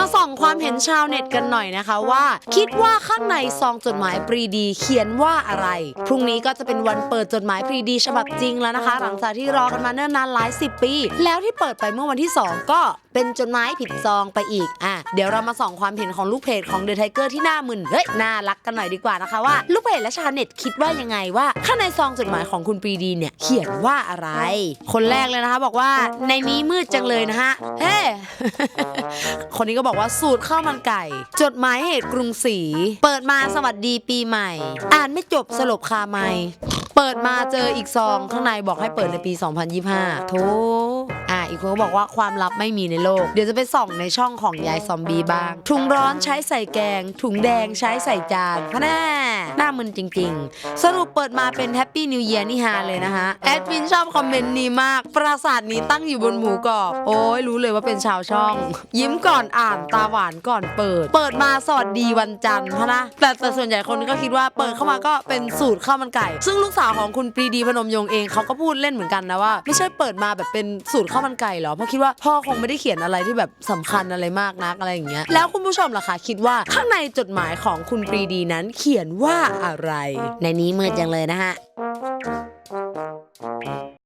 มาส่องความเห็นชาวเน็ตกันหน่อยนะคะว่า คิดว่าข้างในซองจดหมายปรีดีเขียนว่าอะไร พรุ่งนี้ก็จะเป็นวันเปิดจดหมายปรีดีฉบับจริงแล้วนะคะ หลังจากที่รอกันมาเนิ่นนานหลายสิบปี แล้วที่เปิดไปเมื่อวันที่ 2 ก็เป็นจดหมายผิดซองไปอีกอะเดี๋ยวเรามาส่องความเห็นของลูกเพจของเดอะไทเกอร์ที่หน้ามึนเฮ้ยน่ารักกันหน่อยดีกว่านะคะว่าลูกเพจและชาวเน็ตคิดว่ายังไงว่าข้างในซองจดหมายของคุณปรีดีเนี่ยเขียนว่าอะไร คนแรกเลยนะคะบอกว่าในนี้มืดจังเลยนะฮะเฮ้คนนี้ก็บอกอกว่าสูตรข้าวมันไก่ จดหมายเหตุกรุงศรีเปิดมาสวัสดีปีใหม่ อ่านไม่จบสลบคาไม่เปิดมาเจออีกซองข้างในบอกให้เปิดในปี 2025 โธ่ อีกคนก็บอกว่าความลับไม่มีในโลก เดี๋ยวจะไปส่องในช่องของยายซอมบี้บ้าง ถุงร้อนใช้ใส่แกง ถุงแดงใช้ใส่จานพะแน่หน้ามึนจริง ๆ สรุปเปิดมาเป็นแฮปปี้นิวเยียร์นี่ฮาเลยนะคะแอดมินชอบคอมเมนต์นี้มาก ปราสาทนี้ตั้งอยู่บนหมูกรอบ โอ้ยรู้เลยว่าเป็นชาวช่อง ยิ้มก่อนอ่านตาหวานก่อนเปิด เปิดมาสวัสดีวันจันทร์พะนะแต่แต่ส่วนใหญ่คนก็คิดว่าเปิดเข้ามาก็เป็นสูตรข้าวมันไก่ ซึ่งลูกสาวของคุณปรีดีพนมยงเองเขาก็พูดเล่นเหมือนกันนะว่า ไม่ใช่เปิดมาแบบเป็นสูตรข้าวมันไก่หรอเพราะคิดว่าพ่อคงไม่ได้เขียนอะไรที่แบบสำคัญอะไรมากนักอะไรอย่างเงี้ยแล้วคุณผู้ชมล่ะคะคิดว่าข้างในจดหมายของคุณปรีดีนั้นเขียนว่าอะไร ในนี้มืดจังเลยนะฮะ